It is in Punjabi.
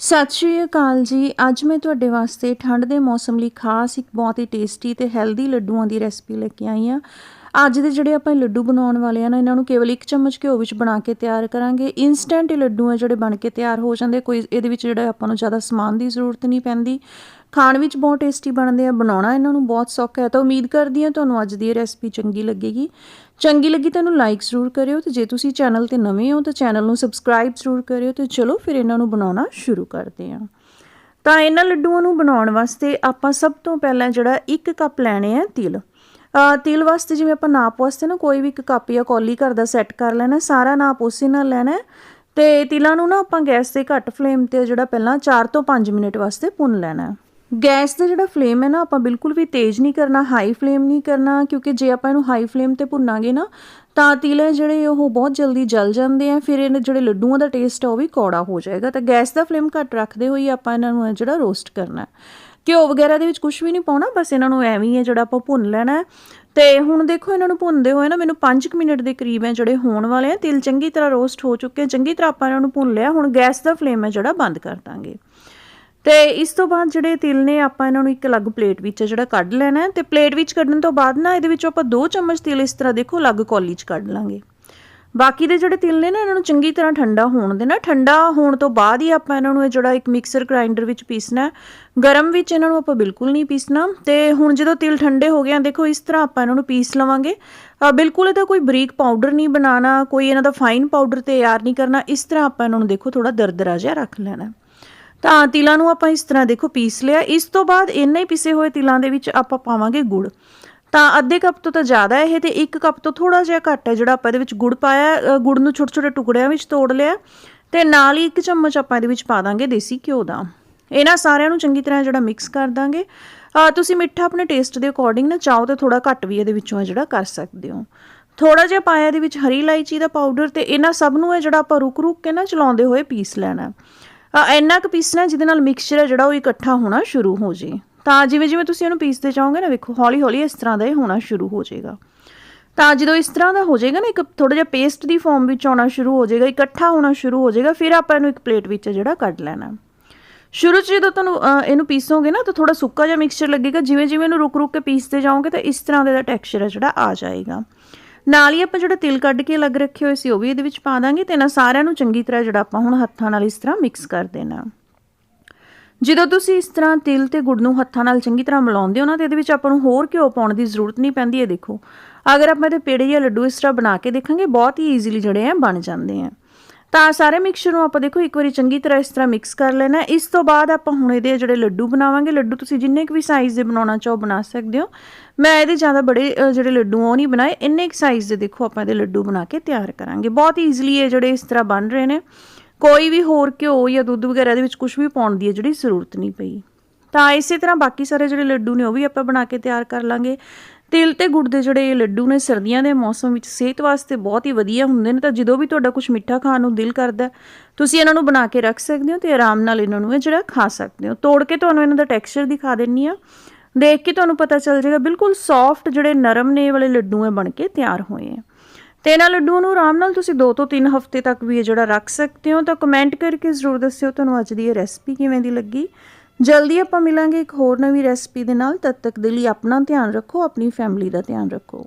ਸਤਿ ਸ਼੍ਰੀ ਅਕਾਲ ਜੀ। ਅੱਜ ਮੈਂ ਤੁਹਾਡੇ ਵਾਸਤੇ ਠੰਡ ਦੇ ਮੌਸਮ ਲਈ ਖਾਸ ਇੱਕ ਬਹੁਤ ਹੀ ਟੇਸਟੀ ਤੇ ਹੈਲਦੀ ਲੱਡੂਆਂ ਦੀ ਰੈਸਪੀ ਲੈ ਕੇ ਆਈ ਹਾਂ। ਅੱਜ ਦੇ ਜਿਹੜੇ ਆਪਾਂ ਲੱਡੂ ਬਣਾਉਣ ਵਾਲੇ ਆ ਨਾ, ਇਹਨਾਂ ਨੂੰ ਕੇਵਲ 1 ਚਮਚ ਘਿਓ ਵਿੱਚ ਬਣਾ ਕੇ ਤਿਆਰ ਕਰਾਂਗੇ। ਇਨਸਟੈਂਟ ਹੀ ਲੱਡੂ ਆ ਜਿਹੜੇ ਬਣ ਕੇ ਤਿਆਰ ਹੋ ਜਾਂਦੇ, ਕੋਈ ਇਹਦੇ ਵਿੱਚ ਜਿਹੜਾ ਆਪਾਂ ਨੂੰ ਜ਼ਿਆਦਾ ਸਮਾਨ ਦੀ ਜ਼ਰੂਰਤ ਨਹੀਂ ਪੈਂਦੀ। ਖਾਣ ਵਿੱਚ ਬਹੁਤ ਟੇਸਟੀ ਬਣਦੇ ਆ, ਬਣਾਉਣਾ ਇਹਨਾਂ ਨੂੰ ਬਹੁਤ ਸੌਖਾ ਹੈ। ਤਾਂ ਉਮੀਦ ਕਰਦੀ ਹਾਂ ਤੁਹਾਨੂੰ ਅੱਜ ਦੀ ਇਹ ਰੈਸਪੀ ਚੰਗੀ ਲੱਗੇਗੀ। ਚੰਗੀ ਲੱਗੀ ਤਾਂ ਇਹਨੂੰ ਲਾਈਕ ਜ਼ਰੂਰ ਕਰਿਓ ਤੇ ਜੇ ਤੁਸੀਂ ਚੈਨਲ ਤੇ ਨਵੇਂ ਹੋ ਤਾਂ ਚੈਨਲ ਨੂੰ ਸਬਸਕ੍ਰਾਈਬ ਜ਼ਰੂਰ ਕਰਿਓ ਤੇ ਚਲੋ ਫਿਰ ਇਹਨਾਂ ਨੂੰ ਬਣਾਉਣਾ ਸ਼ੁਰੂ ਕਰਦੇ ਹਾਂ। ਤਾਂ ਇਹਨਾਂ ਲੱਡੂਆਂ ਨੂੰ ਬਣਾਉਣ ਵਾਸਤੇ ਆਪਾਂ ਸਭ ਤੋਂ ਪਹਿਲਾਂ ਜਿਹੜਾ 1 ਕੱਪ ਲੈਣੇ ਆ ਤਿਲ। ਤਿਲ ਵਾਸਤੇ ਜਿਵੇਂ ਆਪਾਂ ਨਾਪ ਵਾਸਤੇ ਨਾ ਕੋਈ ਵੀ ਇੱਕ ਕੱਪ ਜਾਂ ਕੌਲੀ ਘਰ ਦਾ ਸੈੱਟ ਕਰ ਲੈਣਾ, ਸਾਰਾ ਨਾਪ ਉਸੇ ਨਾਲ ਲੈਣਾ ਹੈ ਤੇ ਤਿਲਾਂ ਨੂੰ ਨਾ ਆਪਾਂ ਗੈਸ ਤੇ ਘੱਟ ਫਲੇਮ ਤੇ ਜਿਹੜਾ ਪਹਿਲਾਂ 4 ਤੋਂ 5 ਮਿੰਟ ਵਾਸਤੇ ਭੁੰਨ ਲੈਣਾ ਗੈਸ ਦਾ ਜਿਹੜਾ ਫਲੇਮ ਹੈ ਨਾ ਆਪਾਂ ਬਿਲਕੁਲ ਵੀ ਤੇਜ਼ ਨਹੀਂ ਕਰਨਾ ਹਾਈ ਫਲੇਮ ਨਹੀਂ ਕਰਨਾ, ਕਿਉਂਕਿ ਜੇ ਆਪਾਂ ਇਹਨੂੰ ਹਾਈ ਫਲੇਮ ਤੇ ਭੁੰਨਾਂਗੇ ਨਾ, ਤਾਂ ਤਿਲ ਜਿਹੜੇ ਉਹ ਬਹੁਤ ਜਲਦੀ ਜਲ ਜਾਂਦੇ ਆ ਫਿਰ ਇਹਨਾਂ ਜਿਹੜੇ ਲੱਡੂਆਂ ਦਾ ਟੇਸਟ ਆ ਉਹ ਵੀ ਕੌੜਾ ਹੋ ਜਾਏਗਾ। ਤਾਂ ਗੈਸ ਦਾ ਫਲੇਮ ਘੱਟ ਰੱਖਦੇ ਹੋਈ ਆਪਾਂ ਇਹਨਾਂ ਨੂੰ ਜਿਹੜਾ ਰੋਸਟ ਕਰਨਾ ਘਿਓ ਵਗੈਰਾ ਦੇ ਵਿੱਚ ਕੁਝ ਵੀ ਨਹੀਂ ਪਾਉਣਾ, ਬਸ ਇਹਨਾਂ ਨੂੰ ਐਵੇਂ ਹੀ ਹੈ ਜਿਹੜਾ ਆਪਾਂ ਭੁੰਨ ਲੈਣਾ ਹੈ। ਤੇ ਹੁਣ ਦੇਖੋ ਇਹਨਾਂ ਨੂੰ ਭੁੰਨਦੇ ਹੋਏ ਨਾ ਮੈਨੂੰ 5 ਮਿੰਟ ਦੇ ਕਰੀਬ ਹੈ ਜਿਹੜੇ ਹੋਣ ਵਾਲੇ ਆ ਤਿਲ ਚੰਗੀ ਤਰ੍ਹਾਂ ਰੋਸਟ ਹੋ ਚੁੱਕੇ ਚੰਗੀ ਤਰ੍ਹਾਂ ਆਪਾਂ ਇਹਨਾਂ ਨੂੰ ਭੁੰਨ ਲਿਆ, ਹੁਣ ਗੈਸ ਦਾ ਫਲੇਮ ਹੈ ਜਿਹੜਾ ਬੰਦ ਕਰ ਦਾਂਗੇ। ਤੇ ਇਸ ਤੋਂ ਬਾਅਦ ਜਿਹੜੇ ਤਿਲ ਨੇ ਆਪਾਂ ਇਹਨਾਂ ਨੂੰ ਇੱਕ ਅਲੱਗ ਪਲੇਟ ਵਿੱਚ ਜਿਹੜਾ ਕੱਢ ਲੈਣਾ ਤੇ ਪਲੇਟ ਵਿੱਚ ਕੱਢਣ ਤੋਂ ਬਾਅਦ ਨਾ ਇਹਦੇ ਵਿੱਚੋਂ ਆਪਾਂ 2 ਚਮਚ ਤਿਲ ਇਸ ਤਰ੍ਹਾਂ ਦੇਖੋ ਅਲੱਗ ਕੌਲੀ 'ਚ ਕੱਢ ਲਾਂਗੇ। ਬਾਕੀ ਦੇ ਜਿਹੜੇ ਤਿਲ ਨੇ ਨਾ, ਇਹਨਾਂ ਨੂੰ ਚੰਗੀ ਤਰ੍ਹਾਂ ਠੰਡਾ ਹੋਣ ਦੇਣਾ। ਠੰਡਾ ਹੋਣ ਤੋਂ ਬਾਅਦ ਹੀ ਆਪਾਂ ਇਹਨਾਂ ਨੂੰ ਇਹ ਜਿਹੜਾ ਇੱਕ ਮਿਕਸਰ ਗ੍ਰਾਈਂਡਰ ਵਿੱਚ ਪੀਸਣਾ ਗਰਮ ਵਿੱਚ ਇਹਨਾਂ ਨੂੰ ਆਪਾਂ ਬਿਲਕੁਲ ਨਹੀਂ ਪੀਸਣਾ। ਤੇ ਹੁਣ ਜਦੋਂ ਤਿਲ ਠੰਡੇ ਹੋ ਗਏ ਆ, ਦੇਖੋ ਇਸ ਤਰ੍ਹਾਂ ਆਪਾਂ ਇਹਨਾਂ ਨੂੰ ਪੀਸ ਲਵਾਂਗੇ। ਬਿਲਕੁਲ ਇਹਦਾ ਕੋਈ ਬਰੀਕ ਪਾਊਡਰ ਨਹੀਂ ਬਣਾਉਣਾ, ਕੋਈ ਇਹਨਾਂ ਦਾ ਫਾਈਨ ਪਾਊਡਰ ਤਿਆਰ ਨਹੀਂ ਕਰਨਾ। ਇਸ ਤਰ੍ਹਾਂ ਆਪਾਂ ਇਹਨਾਂ ਨੂੰ ਦੇਖੋ ਥੋੜਾ ਦਰਦਰਾ ਜਿਹਾ ਰੱਖ ਲੈਣਾ। ਤਾਂ ਤਿਲਾਂ ਨੂੰ ਆਪਾਂ ਇਸ ਤਰ੍ਹਾਂ ਦੇਖੋ ਪੀਸ ਲਿਆ। ਇਸ ਤੋਂ ਬਾਅਦ ਇੰਨੇ ਹੀ ਪਿਸੇ ਹੋਏ ਤਿਲਾਂ ਦੇ ਵਿੱਚ ਆਪਾਂ ਪਾਵਾਂਗੇ ਗੁੜ। ਤਾਂ ਅੱਧੇ ਕੱਪ ਤੋਂ ਤਾਂ ਜ਼ਿਆਦਾ ਇਹ ਤੇ ਇੱਕ ਕੱਪ ਤੋਂ ਥੋੜਾ ਜਿਹਾ ਘੱਟ ਹੈ ਜਿਹੜਾ ਆਪਾਂ ਇਹਦੇ ਵਿੱਚ ਗੁੜ ਪਾਇਆ ਗੁੜ ਨੂੰ ਛੋਟੇ ਛੋਟੇ ਟੁਕੜਿਆਂ ਵਿੱਚ ਤੋੜ ਲਿਆ ਤੇ ਨਾਲ ਹੀ ਇੱਕ ਚਮਚ ਆਪਾਂ ਇਹਦੇ ਵਿੱਚ ਪਾ ਦਾਂਗੇ ਦੇਸੀ ਘਿਓ ਦਾ। ਇਹਨਾਂ ਸਾਰਿਆਂ ਨੂੰ ਚੰਗੀ ਤਰ੍ਹਾਂ ਜਿਹੜਾ ਮਿਕਸ ਕਰ ਦਾਂਗੇ। ਤੁਸੀਂ ਮਿੱਠਾ ਆਪਣੇ ਟੇਸਟ ਦੇ ਅਕੋਰਡਿੰਗ ਨਾ ਚਾਹੋ ਤਾਂ ਥੋੜਾ ਘੱਟ ਵੀ ਇਹਦੇ ਵਿੱਚੋਂ ਜਿਹੜਾ ਕਰ ਸਕਦੇ ਹੋ। ਥੋੜਾ ਜਿਹਾ ਪਾਇਆ ਇਹਦੇ ਵਿੱਚ ਹਰੀ ਇਲਾਇਚੀ ਦਾ ਪਾਊਡਰ ਤੇ ਇਹਨਾਂ ਸਭ ਨੂੰ ਇਹ ਜਿਹੜਾ ਆਪਾਂ ਰੁਕ ਰੁਕ ਕੇ ਨਾ ਚਲਾਉਂਦੇ ਹੋਏ ਪੀਸ ਲੈਣਾ। ਇੰਨਾ ਕੁ ਪੀਸਣਾ ਜਿਹਦੇ ਨਾਲ ਮਿਕਸਚਰ ਹੈ ਜਿਹੜਾ ਉਹ ਇਕੱਠਾ ਹੋਣਾ ਸ਼ੁਰੂ ਹੋ ਜੇ। ਤਾਂ ਜਿਵੇਂ ਜਿਵੇਂ ਤੁਸੀਂ ਇਹਨੂੰ ਪੀਸਦੇ ਜਾਓਗੇ ਨਾ, ਵੇਖੋ, ਹੌਲੀ ਹੌਲੀ ਇਸ ਤਰ੍ਹਾਂ ਦਾ ਇਹ ਹੋਣਾ ਸ਼ੁਰੂ ਹੋ ਜਾਏਗਾ। ਤਾਂ ਜਦੋਂ ਇਸ ਤਰ੍ਹਾਂ ਦਾ ਹੋ ਜਾਏਗਾ ਨਾ, ਇੱਕ ਥੋੜਾ ਜਿਹਾ ਪੇਸਟ ਦੀ ਫਾਰਮ ਵਿੱਚ ਆਉਣਾ ਸ਼ੁਰੂ ਹੋ ਜਾਏਗਾ, ਇਕੱਠਾ ਹੋਣਾ ਸ਼ੁਰੂ ਹੋ ਜਾਏਗਾ, ਫਿਰ ਆਪਾਂ ਇਹਨੂੰ ਇੱਕ ਪਲੇਟ ਵਿੱਚ ਜਿਹੜਾ ਕੱਢ ਲੈਣਾ। ਸ਼ੁਰੂ 'ਚ ਜਦੋਂ ਤੁਹਾਨੂੰ ਇਹਨੂੰ ਪੀਸੋਗੇ ਨਾ, ਤਾਂ ਥੋੜਾ ਸੁੱਕਾ ਜਿਹਾ ਮਿਕਸਚਰ ਲੱਗੇਗਾ, ਜਿਵੇਂ ਜਿਵੇਂ ਇਹਨੂੰ ਰੁਕ ਰੁਕ ਕੇ ਪੀਸਦੇ ਜਾਓਗੇ, ਤਾਂ ਇਸ ਤਰ੍ਹਾਂ ਦਾ ਟੈਕਸਚਰ ਹੈ ਜਿਹੜਾ ਆ ਜਾਏਗਾ। ਨਾਲ ਹੀ ਆਪਾਂ ਜਿਹੜਾ ਤਿਲ ਕੱਢ ਕੇ ਅਲੱਗ ਰੱਖੇ ਹੋਏ ਸੀ, ਉਹ ਵੀ ਇਹਦੇ ਵਿੱਚ ਪਾ ਦਾਂਗੇ, ਤੇ ਇਹਨਾਂ ਸਾਰਿਆਂ ਨੂੰ ਚੰਗੀ ਤਰ੍ਹਾਂ ਜਿਹੜਾ ਆਪਾਂ ਹੁਣ ਹੱਥਾਂ ਨਾਲ ਇਸ ਤਰ੍ਹਾਂ ਮਿਕਸ ਕਰ ਦੇਣਾ। ਜਦੋਂ ਤੁਸੀਂ ਇਸ ਤਰ੍ਹਾਂ ਤਿਲ ਤੇ ਗੁੜ ਨੂੰ ਹੱਥਾਂ ਨਾਲ ਚੰਗੀ ਤਰ੍ਹਾਂ ਮਿਲਾਉਂਦੇ ਹੋ ਨਾ, ਤੇ ਇਹਦੇ ਵਿੱਚ ਆਪਾਂ ਨੂੰ ਹੋਰ ਘਿਓ ਪਾਉਣ ਦੀ ਜ਼ਰੂਰਤ ਨਹੀਂ ਪੈਂਦੀ, ਇਹ ਦੇਖੋ। ਅਗਰ ਆਪਾਂ ਇਹਦੇ ਪੇੜੇ ਜਾਂ ਲੱਡੂ ਇਸ ਤਰ੍ਹਾਂ ਬਣਾ ਕੇ ਦੇਖਾਂਗੇ, ਬਹੁਤ ਹੀ ਈਜ਼ੀਲੀ ਜਿਹੜੇ ਆ ਬਣ ਜਾਂਦੇ ਆ। ਤਾਂ ਸਾਰੇ ਮਿਕਸਚਰ ਨੂੰ ਆਪਾਂ ਦੇਖੋ, ਇੱਕ ਵਾਰੀ ਚੰਗੀ ਤਰ੍ਹਾਂ ਇਸ ਤਰ੍ਹਾਂ ਮਿਕਸ ਕਰ ਲੈਣਾ ਇਸ ਤੋਂ ਬਾਅਦ ਆਪਾਂ ਹੁਣ ਇਹਦੇ ਜਿਹੜੇ ਲੱਡੂ ਬਣਾਵਾਂਗੇ, ਲੱਡੂ ਤੁਸੀਂ ਜਿੰਨੇ ਕੁ ਵੀ ਸਾਈਜ਼ ਦੇ ਬਣਾਉਣਾ ਚਾਹੋ ਬਣਾ ਸਕਦੇ ਹੋ। ਮੈਂ ਇਹਦੇ ਜ਼ਿਆਦਾ ਬੜੇ ਜਿਹੜੇ ਲੱਡੂ ਉਹ ਨਹੀਂ ਬਣਾਏ। ਇੰਨੇ ਕੁ ਸਾਈਜ਼ ਦੇ ਦੇਖੋ ਆਪਾਂ ਇਹਦੇ ਲੱਡੂ ਬਣਾ ਕੇ ਤਿਆਰ ਕਰਾਂਗੇ। ਬਹੁਤ ਈਜ਼ੀਲੀ ਇਹ ਜਿਹੜੇ ਇਸ ਤਰ੍ਹਾਂ ਬਣ ਰਹੇ ਨੇ। ਕੋਈ ਵੀ ਹੋਰ ਘਿਓ ਜਾਂ ਦੁੱਧ ਵਗੈਰਾ ਦੇ ਵਿੱਚ ਕੁਝ ਵੀ ਪਾਉਣ ਦੀ ਜਿਹੜੀ ਜ਼ਰੂਰਤ ਨਹੀਂ ਪਈ। ਤਾਂ ਇਸੇ ਤਰ੍ਹਾਂ ਬਾਕੀ ਸਾਰੇ ਜਿਹੜੇ ਲੱਡੂ ਨੇ ਉਹ ਵੀ ਆਪਾਂ ਬਣਾ ਕੇ ਤਿਆਰ ਕਰ ਲਾਂਗੇ। ਤਿਲ ਤੇ ਗੁੜ ਦੇ ਜਿਹੜੇ ਲੱਡੂ ਨੇ ਸਰਦੀਆਂ ਦੇ ਮੌਸਮ ਵਿੱਚ ਸਿਹਤ ਵਾਸਤੇ ਬਹੁਤ ਹੀ ਵਧੀਆ ਹੁੰਦੇ ਨੇ ਤਾਂ ਜਦੋਂ ਵੀ ਤੁਹਾਡਾ ਕੁਝ ਮਿੱਠਾ ਖਾਣ ਨੂੰ ਦਿਲ ਕਰਦਾ ਤੁਸੀਂ ਇਹਨਾਂ ਨੂੰ ਬਣਾ ਕੇ ਰੱਖ ਸਕਦੇ ਹੋ ਤੇ ਆਰਾਮ ਨਾਲ ਇਹਨਾਂ ਨੂੰ ਇਹ ਜਿਹੜਾ ਖਾ ਸਕਦੇ ਹੋ। ਤੋੜ ਕੇ ਤੁਹਾਨੂੰ ਇਹਨਾਂ ਦਾ ਟੈਕਸਚਰ ਦਿਖਾ ਦਿੰਨੀ ਆ ਦੇਖ ਕੇ ਤੁਹਾਨੂੰ ਪਤਾ ਚੱਲ ਜਾਏਗਾ ਬਿਲਕੁਲ ਸੌਫਟ ਜਿਹੜੇ ਨਰਮ ਨੇ ਵਾਲੇ ਲੱਡੂ ਹੈ ਬਣ ਕੇ ਤਿਆਰ ਹੋਏ ਆ। ਤੇ ਇਹਨਾਂ ਲੱਡੂ ਨੂੰ ਆਰਾਮ ਨਾਲ ਤੁਸੀਂ 2 ਤੋਂ 3 ਹਫ਼ਤੇ ਤੱਕ ਵੀ ਇਹ ਜਿਹੜਾ ਰੱਖ ਸਕਦੇ ਹੋ, ਤਾਂ ਕਮੈਂਟ ਕਰਕੇ ਜ਼ਰੂਰ ਦੱਸਿਓ ਤੁਹਾਨੂੰ ਅੱਜ ਦੀ ਇਹ ਰੈਸਪੀ ਕਿਵੇਂ ਦੀ ਲੱਗੀ। ਜਲਦੀ ਆਪਾਂ ਮਿਲਾਂਗੇ ਇੱਕ ਹੋਰ ਨਵੀਂ ਰੈਸਪੀ ਦੇ ਨਾਲ, ਤਦ ਤੱਕ ਦੇ ਲਈ ਆਪਣਾ ਧਿਆਨ ਰੱਖੋ, ਆਪਣੀ ਫੈਮਿਲੀ ਦਾ ਧਿਆਨ ਰੱਖੋ।